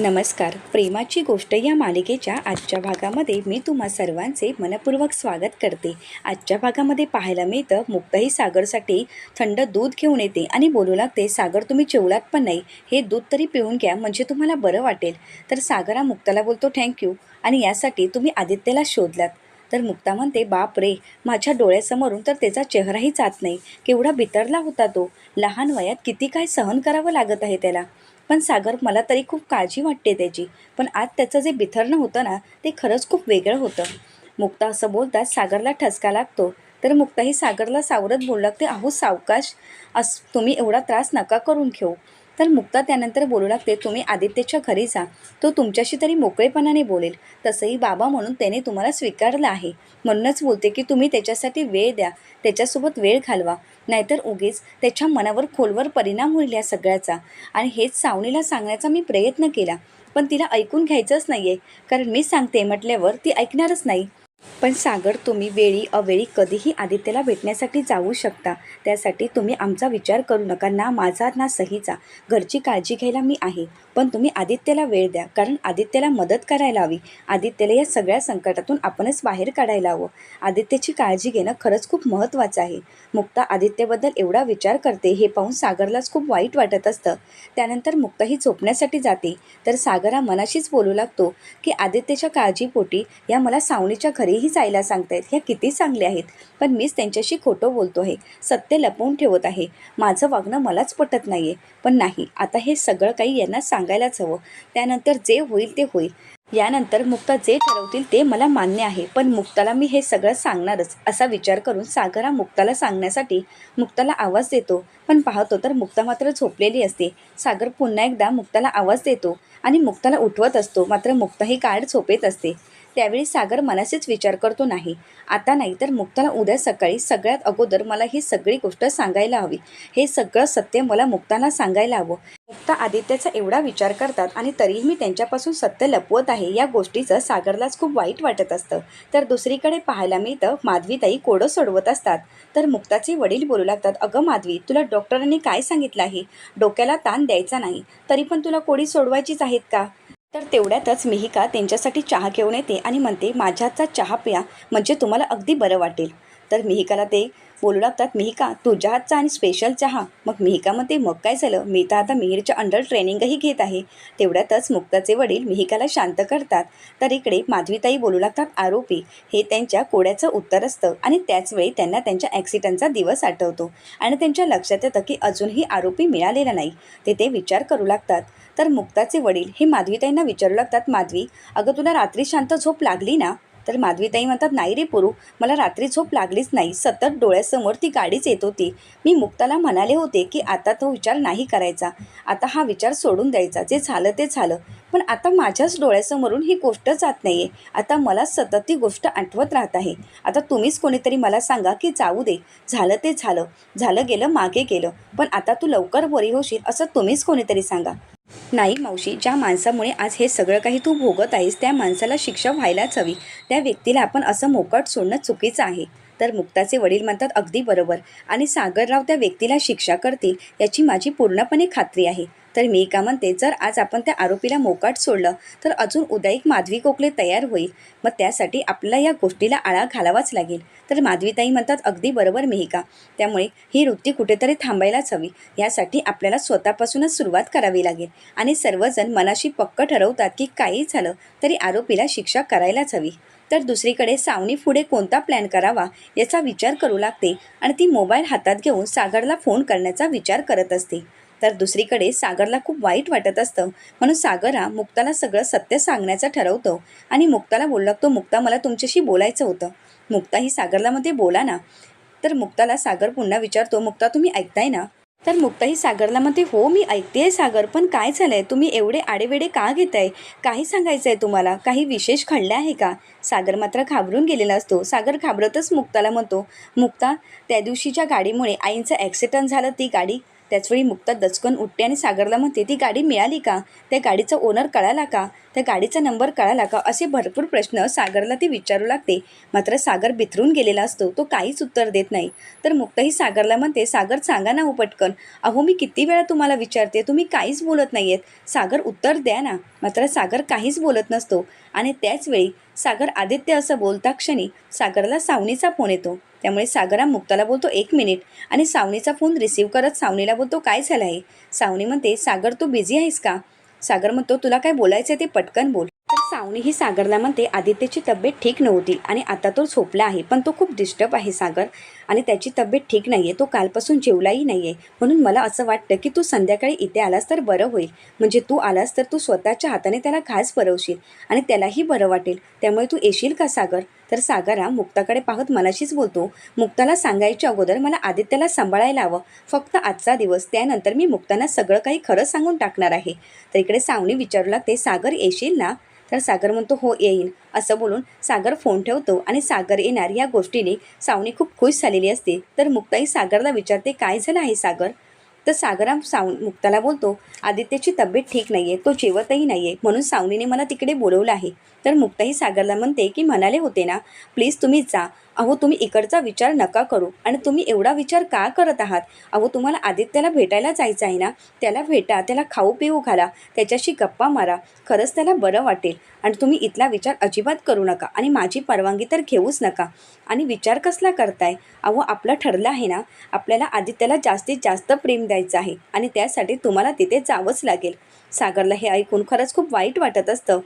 नमस्कार. प्रेमाची गोष्ट या मालिकेच्या आजच्या भागामध्ये मी तुम्हा सर्वांचे मनपूर्वक स्वागत करते. आजच्या भागामध्ये पाहायला मिळतं मुक्ताही सागरसाठी थंड दूध घेऊन येते आणि बोलू लागते सागर तुम्ही जेवलात पण नाही. हे दूध तरी पिऊन घ्या म्हणजे तुम्हाला बरं वाटेल. तर सागरा मुक्ताला बोलतो थँक्यू आणि यासाठी तुम्ही आदित्यला शोधलात. तर मुक्ता म्हणते बाप रे माझ्या डोळ्यासमोरून तर त्याचा चेहराही जात नाही. केवढा बितरला होता तो. लहान वयात किती काय सहन करावं लागत आहे त्याला. पण सागर मला तरी खूप काळजी वाटते त्याची. पण आज त्याचं जे बिथरणं होतं ना ते खरंच खूप वेगळं होतं. मुक्ता असं बोलताच सागरला ठसका लागतो. तर मुक्ताही सागरला सावरत बोलला ते अहो सावकाश अस तुम्ही एवढा त्रास नका करून घेऊ. तर मुक्ता त्यानंतर बोलू लागते तुम्ही आदित्यच्या घरी जा. तो तुमच्याशी तरी मोकळेपणाने बोलेल. तसंही बाबा म्हणून त्याने तुम्हाला स्वीकारलं आहे. म्हणूनच बोलते की तुम्ही त्याच्यासाठी वेळ द्या. त्याच्यासोबत वेळ घालवा. नाहीतर उगीच त्याच्या मनावर खोलवर परिणाम होईल या सगळ्याचा. आणि हेच सावणीला सांगण्याचा मी प्रयत्न केला. पण तिला ऐकून घ्यायचंच नाही आहे कारण मी सांगते म्हटल्यावर ती ऐकणारच नाही. पण सागर तुम्ही वेळी अवेळी कधीही आदित्यला भेटण्यासाठी जाऊ शकता. त्यासाठी तुम्ही आमचा विचार करू नका. ना माझा ना सहीचा. घरची काळजी घ्यायला मी आहे. पण तुम्ही आदित्यला वेळ द्या. कारण आदित्यला मदत करायला हवी. आदित्यला या सगळ्या संकटातून आपणच बाहेर काढायला हवं. आदित्यची काळजी घेणं खरंच खूप महत्त्वाचं आहे. मुक्ता आदित्यबद्दल एवढा विचार करते हे पाहून सागरलाच खूप वाईट वाटत असतं. त्यानंतर मुक्ता ही झोपण्यासाठी जाते. तर सागर हा मनाशीच बोलू लागतो की आदित्यच्या काळजीपोटी या मला सावणीच्या घरीही जायला सांगतायत ह्या किती चांगल्या आहेत. पण मीच त्यांच्याशी खोटं बोलतो आहे सत्य लपवून ठेवत आहे. माझं वागणं मलाच पटत नाही आहे पण नाही आता हे सगळं काही यांना सांगायलाच हवं. त्यानंतर जे होईल ते होईल. यानंतर मुक्ता जे ठरवतील ते मला मान्य आहे. पण मुक्ताला मी हे सगळं सांगणारच. असा विचार करून सागर हा मुक्ताला सांगण्यासाठी मुक्ताला आवाज देतो. पण पाहतो तर मुक्ता मात्र झोपलेली असते. सागर पुन्हा एकदा मुक्ताला आवाज देतो आणि मुक्ताला उठवत असतो. मात्र मुक्ता ही काळ झोपेत असते. त्यावेळी सागर मनाशीच विचार करतो नाही. आता नाही तर मुक्ताला उद्या सकाळी सगळ्यात अगोदर मला ही सगळी गोष्ट सांगायला हवी. हे सगळं सत्य मला मुक्ताना सांगायला हवं. मुक्ता आदित्याचा एवढा विचार करतात आणि तरीही मी त्यांच्यापासून सत्य लपवत आहे या गोष्टीचं सागरलाच खूप वाईट वाटत असतं. तर दुसरीकडे पाहायला मिळतं माधवीताई कोडं सोडवत असतात. तर मुक्ताचे वडील बोलू लागतात अगं माधवी तुला डॉक्टरांनी काय सांगितलं आहे? डोक्याला ताण द्यायचा नाही. तरी पण तुला कोडी सोडवायचीच आहेत का? तर तेवढ्यातच मिहिका त्यांच्यासाठी चहा घेऊन येते आणि म्हणते माझ्याचा चहा प्या म्हणजे तुम्हाला अगदी बरं वाटेल. तर मिहिकाला ते बोलू लागतात मिहिका तुझ्या आणि स्पेशल चहा. मग मिहिका म्हणते मग काय झालं? मी तर आता मिहीरच्या अंडर ट्रेनिंगही घेत आहे. तेवढ्यातच मुक्ताचे वडील मिहिकाला शांत करतात. तर इकडे माधवीताई बोलू लागतात आरोपी हे त्यांच्या कोड्याचं उत्तर असतं आणि त्याचवेळी त्यांना त्यांच्या ॲक्सिडंटचा दिवस आठवतो आणि त्यांच्या लक्षात येतं की अजूनही आरोपी मिळालेला नाही. ते ते विचार करू लागतात. तर मुक्ताचे वडील हे माधवीताईंना विचारू लागतात माधवी अगं तुला रात्री शांत झोप लागली ना? तर माधवीताई म्हणतात नाही रे पुरू मला रात्री झोप लागलीच नाही. सतत डोळ्यासमोर ती गाडीच येत होती. मी मुक्ताला म्हणाले होते की आता तो विचार नाही करायचा. आता हा विचार सोडून द्यायचा. जे झालं ते झालं. पण आता माझ्याच डोळ्यासमोरून ही गोष्ट जात नाही आहे आता मला सतत ती गोष्ट आठवत राहत आहे. आता तुम्हीच कोणीतरी मला सांगा की जाऊ दे. झालं ते झालं. झालं गेलं मागे गेलं. पण आता तू लवकर बरी होशील असं तुम्हीच कोणीतरी सांगा. नाही मावशी ज्या माणसामुळे आज हे सगळं काही तू भोगत आहेस त्या माणसाला शिक्षा व्हायलाच हवी. त्या व्यक्तीला आपण असं मोकाट सोडणं चुकीचं आहे. तर मुक्ताचे वडील म्हणतात अगदी बरोबर. आणि सागरराव त्या व्यक्तीला शिक्षा करतील याची माझी पूर्णपणे खात्री आहे. तर मी का म्हणते जर आज आपण त्या आरोपीला मोकाट सोडलं तर अजून उद्या एक माधवी कोकले तयार होईल. मग त्यासाठी आपल्याला या गोष्टीला आळा घालावाच लागेल. तर माधवीताई म्हणतात अगदी बरोबर मेहिका. त्यामुळे ही वृत्ती कुठेतरी थांबायलाच हवी. यासाठी आपल्याला स्वतःपासूनच सुरुवात करावी लागेल. आणि सर्वजण मनाशी पक्क ठरवतात की काही झालं तरी आरोपीला शिक्षा करायलाच हवी. तर दुसरीकडे सावनी पुढे कोणता प्लॅन करावा याचा विचार करू लागते आणि ती मोबाईल हातात घेऊन सागरला फोन करण्याचा विचार करत असते. तर दुसरीकडे सागरला खूप वाईट वाटत असतं. म्हणून सागर हा मुक्ताला सगळं सत्य सांगण्याचं ठरवतो. आणि मुक्ताला बोलू तो मुक्ता मला तुमच्याशी बोलायचं होतं. मुक्ता ही सागरला मध्ये बोला ना. तर मुक्ताला सागर पुन्हा विचारतो मुक्ता तुम्ही ऐकताय ना? तर मुक्ताही सागरला म्हणते हो मी ऐकते सागर पण काय झालं आहे तुम्ही एवढे आडेवेडे का घेताय? काही सांगायचं आहे तुम्हाला? काही विशेष घडले आहे का? सागर मात्र घाबरून गेलेला असतो. सागर घाबरतच मुक्ताला म्हणतो मुक्ता त्या दिवशीच्या गाडीमुळे आईंचं ॲक्सिडंट झालं. ती गाडी त्याचवेळी मुक्ता दचकन उठते आणि सागरला म्हणते ती गाडी मिळाली का? त्या गाडीचा ओनर कळाला का? त्या गाडीचा नंबर कळाला का? असे भरपूर प्रश्न सागरला ती विचारू लागते. मात्र सागर बिथरून गेलेला असतो तो काहीच उत्तर देत नाही. तर मुक्ताही सागरला म्हणते सागर सांगा ना हो पटकन. अहो मी किती वेळा तुम्हाला विचारते तुम्ही काहीच बोलत नाही आहेत सागर उत्तर द्या ना. मात्र सागर काहीच बोलत नसतो. आणि त्याचवेळी सागर आदित्य असं बोलता क्षणी सागरला सावनीचा फोन येतो. त्यामुळे सागराम मुक्ताला बोलतो एक मिनिट. आणि सावनीचा फोन रिसीव्ह करत सावनीला बोलतो काय झालं आहे सावनी म्हणते सागर तू बिझी आहेस का? सागर म्हणतो तुला काय बोलायचं ते पटकन बोल. तर सावनी ही सागरला म्हणते आदित्यची तब्येत ठीक नव्हती आणि आता तो झोपला आहे पण तो खूप डिस्टर्ब आहे सागर आणि त्याची तब्येत ठीक नाही आहे तो कालपासून जेवलाही नाही आहे म्हणून मला असं वाटतं की तू संध्याकाळी इथे आलास तर बरं होईल. म्हणजे तू आलास तर तू स्वतःच्या हाताने त्याला घास भरवशील आणि त्यालाही बरं वाटेल. त्यामुळे तू येशील का सागर? तर सागरा मुक्ताकडे पाहत मनाशीच बोलतो मुक्ताला सांगायच्या अगोदर मला आदित्याला सांभाळायला हवं. फक्त आजचा दिवस त्यानंतर मी मुक्ताना सगळं काही खरं सांगून टाकणार आहे. तर इकडे सावनी विचारू लागते सागर येशील ना? तर सागर म्हणतो हो येईन. असं बोलून सागर फोन ठेवतो आणि सागर येणार या गोष्टीने सावनी खूप खुश झालेली असते. तर मुक्ताई सागरला विचारते काय झालं आहे सागर? तर सागरा साव मुक्ताला बोलतो आदित्यची तब्येत ठीक नाही आहे तो जेवतही नाही आहे म्हणून सावनीने मला तिकडे बोलवलं आहे. तर मुक्ताही सागरला म्हणते की म्हणाले होते ना प्लीज तुम्ही जा. अहो तुम्ही इकडचा विचार नका करू. आणि तुम्ही एवढा विचार का करत आहात? अहो तुम्हाला आदित्याला भेटायला जायचं आहे ना? त्याला भेटा त्याला खाऊ पिऊ घाला त्याच्याशी गप्पा मारा. खरंच त्याला बरं वाटेल. आणि तुम्ही इथला विचार अजिबात करू नका. आणि माझी परवानगी तर घेऊच नका. आणि विचार कसला करताय? अहो आपलं ठरलं आहे ना? आपल्याला आदित्याला जास्तीत जास्त प्रेम द्यायचं आहे. आणि त्यासाठी तुम्हाला तिथे जावंच लागेल. सागरला हे ऐकून खरंच खूप वाईट वाटत असतं.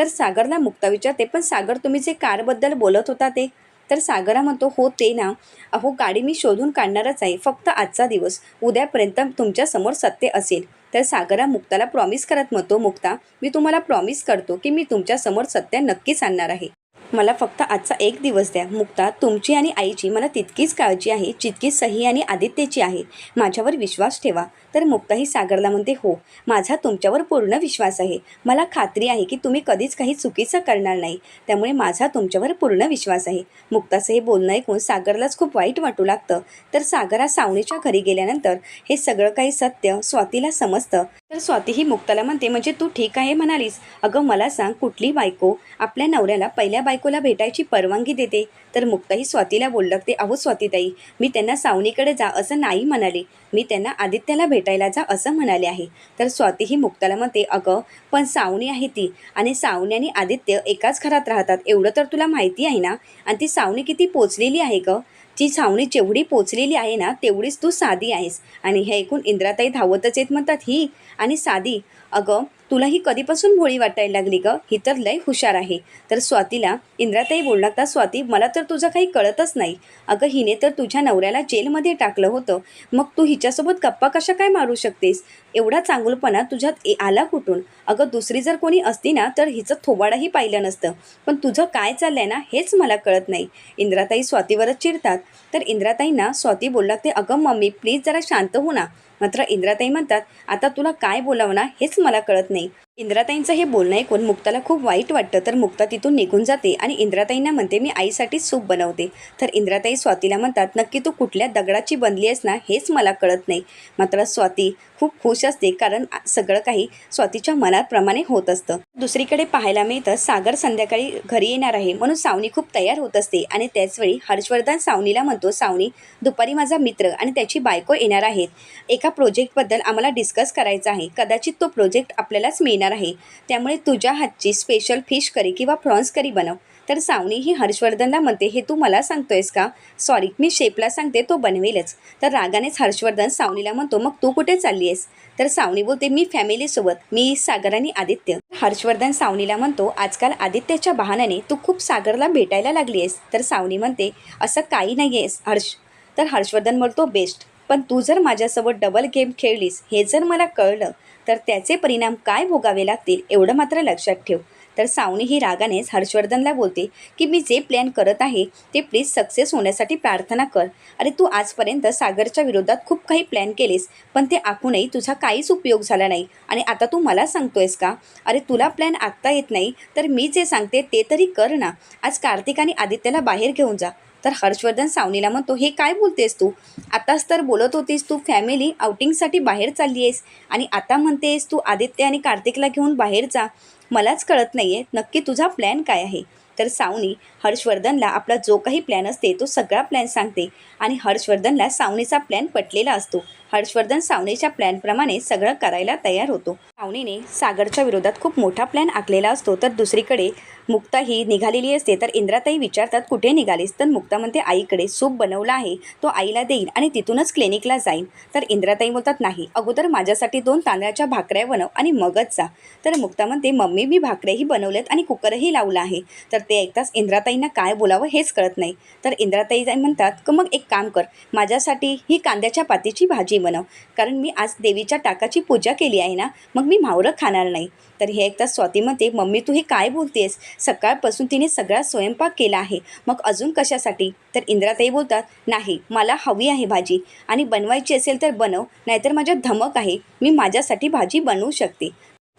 तर सागरला मुक्ता विचारते पण सागर तुम्ही जे कारबद्दल बोलत होता ते? तर सागरा म्हणतो हो ते ना. अहो गाडी मी शोधून काढणारच आहे. फक्त आजचा दिवस. उद्यापर्यंत तुमच्यासमोर सत्य असेल. तर सागरा मुक्ताला प्रॉमिस करत म्हणतो मुक्ता मी तुम्हाला प्रॉमिस करतो की मी तुमच्यासमोर सत्य नक्कीच आणणार आहे. मला फक्त आजचा एक दिवस द्या. मुक्ता तुमची आणि आईची मला तितकीच काळजी आहे जितकी सही आणि आदित्यची आहे. माझ्यावर विश्वास ठेवा. तर मुक्ताही सागरला म्हणते हो माझा तुमच्यावर पूर्ण विश्वास आहे. मला खात्री आहे की तुम्ही कधीच काही चुकीचं करणार नाही. त्यामुळे माझा तुमच्यावर पूर्ण विश्वास आहे. मुक्ताचं हे बोलणं ऐकून सागरलाच खूप वाईट वाटू लागतं. तर सागरा सावणीच्या घरी गेल्यानंतर हे सगळं काही सत्य स्वातीला समजतं. तर स्वाती ही मुक्ताला म्हणते म्हणजे तू ठीक आहे म्हणालीस. अगं मला सांग कुठली बायको? आपल्या नवऱ्याला पहिल्या बायकोला भेटायची परवानगी देते. तर मुक्ताही स्वातीला बोल लागते अहो स्वातीताई मी त्यांना सावनीकडे जा असं नाही म्हणाले. मी त्यांना आदित्याला भेटायला जा असं म्हणाले आहे. तर स्वाती ही मुक्ताला म्हणते अगं पण सावनी आहे ती आणि सावनी आणि आदित्य एकाच घरात राहतात. एवढं तर तुला माहिती आहे ना? आणि ती सावनी किती पोचलेली आहे गं? ती छावणी जेवढी पोचलेली आहे ना तेवढीच तू साधी आहेस. आणि हे ऐकून इंद्राताई धावतच येत म्हणतात ही आणि साधी अगं तुला ही कधीपासून भोळी वाटायला लागली ग? ही तर लय हुशार आहे. तर स्वातीला इंद्राताई बोलला तर स्वाती मला तर तुझं काही कळतच नाही. अगं हिने तर तुझ्या नवऱ्याला जेलमध्ये टाकलं होतं. मग तू हिच्यासोबत गप्पा कशा काय मारू शकतेस? एवढा चांगलपणा तुझ्यात ए- आला कुठून? अगं दुसरी जर कोणी असती ना तर हिचं थोबाडाही पाहिलं नसतं. पण तुझं काय चाललंय ना हेच मला कळत नाही. इंद्राताई स्वातीवरच चिडतात. तर इंद्राताईंना स्वाती बोलला लागते अगं मम्मी प्लीज जरा शांत हो ना. मात्र इंद्राताई म्हणतात आता तुला काय बोलावं ना हेच मला कळत नाही. इंद्राताईंचं हे बोलणं ऐकून मुक्ताला खूप वाईट वाटतं. तर मुक्ता तिथून निघून जाते आणि इंद्राताईंना म्हणते मी आईसाठी सूप बनवते. तर इंद्राताई स्वातीला म्हणतात नक्की तू कुठल्या दगडाची बनली आहेस ना हेच मला कळत नाही. मात्र स्वाती खूप खुश असते कारण सगळं काही स्वातीच्या मनाप्रमाणे होत असतं. दुसरीकडे पाहायला मिळतं सागर संध्याकाळी घरी येणार आहे म्हणून सावनी खूप तयार होत असते आणि त्याचवेळी हर्षवर्धन सावनीला म्हणतो सावनी दुपारी माझा मित्र आणि त्याची बायको येणार आहेत. एका प्रोजेक्टबद्दल आम्हाला डिस्कस करायचं आहे. कदाचित तो प्रोजेक्ट आपल्यालाच मिळणार आहे. त्यामुळे तुझ्या हातची स्पेशल फिश करी किंवा प्रॉन्स करी बनव. तर सावनी ही हर्षवर्धनला म्हणते हे तू मला सांगतोयस का? सॉरी मी शेपला सांगते तो बनवेलच. तर रागानेच हर्षवर्धन सावनीला म्हणतो मग तू कुठे चालली आहेस तर सावनी बोलते मी फॅमिलीसोबत मी सागर आणि आदित्य. हर्षवर्धन सावनीला म्हणतो आजकाल आदित्यच्या बहाण्याने तू खूप सागरला भेटायला लागली आहेस तर सावनी म्हणते असं काही नाही आहेस हर्ष. तर हर्षवर्धन म्हणतो बेस्ट. पण तू जर माझ्यासोबत डबल गेम खेळलीस हे जर मला कळलं तर त्याचे परिणाम काय भोगावे लागतील एवढं मात्र लक्षात ठेव. तर सावनी ही रागानेच हर्षवर्धनला बोलते की मी जे प्लॅन करत आहे ते प्लीज सक्सेस होण्यासाठी प्रार्थना कर. अरे तू आजपर्यंत सागरच्या विरोधात खूप काही प्लॅन केलेस पण ते आखूनही तुझा काहीच उपयोग झाला नाही. आणि आता तू मला सांगतोयस का? अरे तुला प्लॅन आखता येत नाही तर मी जे सांगते ते तरी कर ना. आज कार्तिक आणि आदित्यला बाहेर घेऊन जा. तर हर्षवर्धन सावनीला म्हणतो हे काय बोलतेस तू? आताच तर बोलत होतीस तू फॅमिली आउटिंगसाठी बाहेर चालली आहेस आणि आता म्हणतेस तू आदित्य आणि कार्तिकला घेऊन बाहेर जा. मलाच कळत नाही आहे नक्की तुझा प्लॅन काय आहे? तर सावनी हर्षवर्धनला आपला जो काही प्लॅन असते तो सगळा प्लॅन सांगते. आणि हर्षवर्धनला सावनीचा प्लॅन पटलेला असतो. हर्षवर्धन सावनेच्या प्लॅनप्रमाणे सगळं करायला तयार होतो. सावनेने सागरच्या विरोधात खूप मोठा प्लॅन आखलेला असतो तर दुसरीकडे मुक्ता ही निघालेली असते तर इंद्राताई विचारतात कुठे निघालीस? तर मुक्ता म्हणते आईकडे सूप बनवला आहे तो आईला देईन आणि तिथूनच क्लिनिकला जाईन. तर इंद्राताई बोलतात नाही अगोदर माझ्यासाठी दोन तांदळाच्या भाकऱ्या बनव आणि मगच जा. तर मुक्ता म्हणते मम्मी मी भाकऱ्याही बनवल्यात आणि कुकरही लावला आहे. तर ते ऐकताच इंद्राताईंना काय बोलावं हेच कळत नाही. तर इंद्राताई म्हणतात मग एक काम कर माझ्यासाठी ही कांद्याच्या पातीची भाजी बनव कारण मी आज देवीच्या टाकाची पूजा केली आहे ना मग मी म्हावरं खाणार नाही. तर हे एकदा स्वाती म्हणते मम्मी तू हे काय बोलतेस? सकाळपासून तिने सगळा स्वयंपाक केला आहे. मग अजून कशासाठी? तर इंद्राताई बोलतात नाही मला हवी आहे भाजी. आणि बनवायची असेल तर बनव नाहीतर माझ्या धमक आहे. मी माझ्यासाठी भाजी बनवू शकते.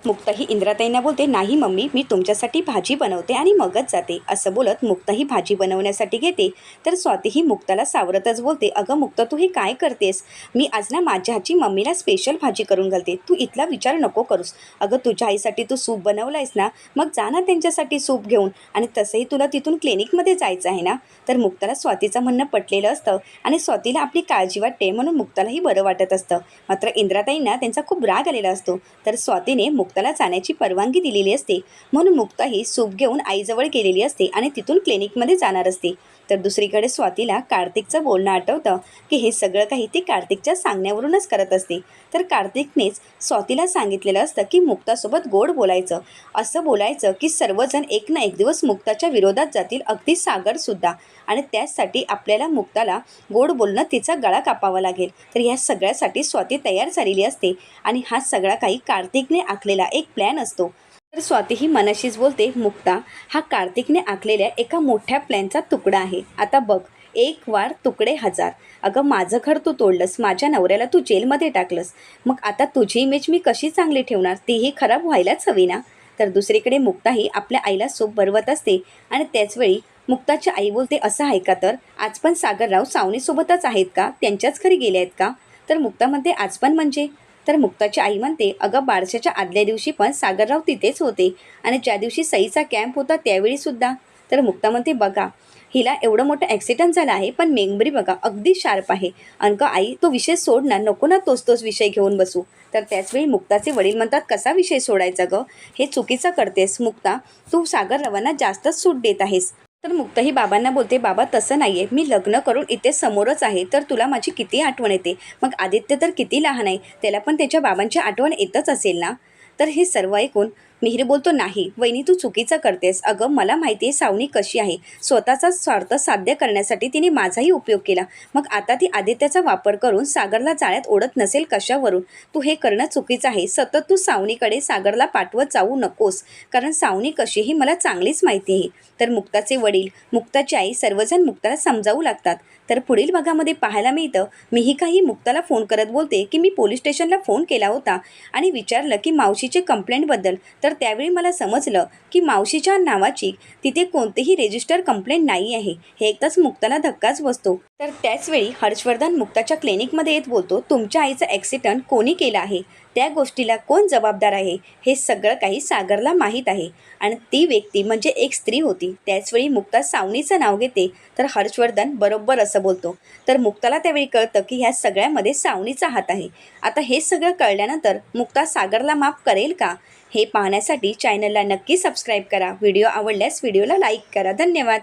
मुक्ताही इंद्राताईंना बोलते नाही मम्मी मी तुमच्यासाठी भाजी बनवते आणि मगच जाते. असं बोलत मुक्ताही भाजी बनवण्यासाठी घेते. तर स्वाती ही मुक्ताला सावरतच बोलते अगं मुक्ता तू हे काय करतेस? मी आज ना माझ्या आजी मम्मीला स्पेशल भाजी करून घालते. तू इथला विचार नको करूस. अगं तुझ्या आईसाठी तू सूप बनवलायस आहेस ना मग जा ना त्यांच्यासाठी सूप घेऊन आणि तसंही तुला तिथून क्लिनिकमध्ये जायचं आहे ना? तर मुक्ताला स्वातीचं म्हणणं पटलेलं असतं आणि स्वातीला आपली काळजी वाटते म्हणून मुक्तालाही बरं वाटत असतं. मात्र इंद्राताईंना त्यांचा खूप राग आलेला असतो. तर स्वातीने मुक्ताला जाण्याची परवानगी दिलेली असते. म्हणून मुक्ता ही सूप घेऊन आईजवळ गेलेली असते आणि तिथून क्लिनिकमध्ये जाणार असते. तर दुसरीकडे स्वातीला कार्तिकचं बोलणं आठवतं की हे सगळं काही ती कार्तिकच्या सांगण्यावरूनच करत असते. तर कार्तिकनेच स्वातीला सांगितलेलं असतं की मुक्तासोबत गोड बोलायचं. असं बोलायचं की सर्वजण एक ना एक दिवस मुक्ताच्या विरोधात जातील अगदी सागरसुद्धा आणि त्याचसाठी आपल्याला मुक्ताला गोड बोलणं तिचा गळा कापावा लागेल. तर ह्या सगळ्यासाठी स्वाती तयार झालेली असते. आणि हा सगळा काही कार्तिकने आखलेला एक प्लॅन असतो. तर स्वाती ही मनाशीच बोलते मुक्ता हा कार्तिकने आखलेल्या एका मोठ्या प्लॅनचा तुकडा आहे. आता बघ एक वार तुकडे हजार. अगं माझं घर तू तोडलंस माझ्या नवऱ्याला तू जेलमध्ये टाकलंस. मग आता तुझी इमेज मी कशी चांगली ठेवणार? तीही खराब व्हायलाच हवी ना? तर दुसरीकडे मुक्ताही आपल्या आईला सोप भरवत असते आणि त्याचवेळी मुक्ताची आई बोलते असं आहे का तर? आज पण सागरराव सावनीसोबतच आहेत का? त्यांच्याच घरी गेले आहेत का? तर मुक्ता म्हणते आज पण म्हणजे? तर मुक्ताची आई म्हणते अगं बारशाच्या आदल्या दिवशी पण सागरराव तिथेच होते आणि ज्या दिवशी सईचा कॅम्प होता त्यावेळीसुद्धा तर मुक्ता म्हणते बघा हिला एवढं मोठं ॲक्सिडेंट झाला आहे पण मेंबरी बघा अगदी शार्प आहे. अनका आई तो विषय सोडणार नको ना तोच तोच विषय घेऊन बसू. तर त्याचवेळी मुक्ताचे वडील म्हणतात कसा विषय सोडायचा गं? हे चुकीचं करतेस मुक्ता. तू सागररावांना जास्तच सूट देत आहेस. तर मुक्ताही बाबांना बोलते बाबा तसं नाही आहे मी लग्न करून इथे समोरच आहे. तर तुला माझी किती आठवण येते? मग आदित्य तर किती लहान आहे. त्याला पण त्याच्या बाबांची आठवण येतच असेल ना? तर हे सर्व ऐकून मिहिर बोलतो नाही वहिनी तू चुकीचं करतेस. अगं मला माहिती आहे सावनी कशी आहे. स्वतःचा स्वार्थ साध्य करण्यासाठी तिने माझाही उपयोग केला. मग आता ती आदित्याचा वापर करून सागरला जाळ्यात ओढत नसेल कशावरून? तू हे करणं चुकीचं आहे. सतत तू सावनीकडे सागरला पाठवत जाऊ नकोस. कारण सावनी कशी ही मला चांगलीच माहिती आहे. तर मुक्ताचे वडील मुक्ताची आई सर्वजण मुक्ताला समजावू लागतात. तर पुढील भागामध्ये पाहायला मिळतं मीही काही मुक्ताला फोन करत बोलते की मी पोलीस स्टेशनला फोन केला होता आणि विचारलं की मावशीचे कंप्लेंटबद्दल तर तर त्यावेळी मला समजलं की मावशीच्या नावाची तिथे कोणतेही रेजिस्टर कंप्लेंट नाही आहे. हे एकदाच मुक्ताला धक्काच बसतो. तर त्याचवेळी हर्षवर्धन मुक्ताच्या क्लिनिकमध्ये येत बोलतो तुमच्या आईचं ॲक्सिडंट कोणी केलं आहे? त्या गोष्टीला कोण जबाबदार आहे? हे सगळं काही सागरला माहीत आहे. आणि ती व्यक्ती म्हणजे एक स्त्री होती. त्याचवेळी मुक्ता सावनीचं नाव घेते तर हर्षवर्धन बरोबर असं बोलतो. तर मुक्ताला त्यावेळी कळतं की ह्या सगळ्यामध्ये सावणीचा हात आहे. आता हे सगळं कळल्यानंतर मुक्ता सागरला माफ करेल का? हे पाहण्यासाठी चॅनलला नक्की सबस्क्राईब करा. व्हिडिओ आवडल्यास व्हिडिओला लाईक करा. धन्यवाद.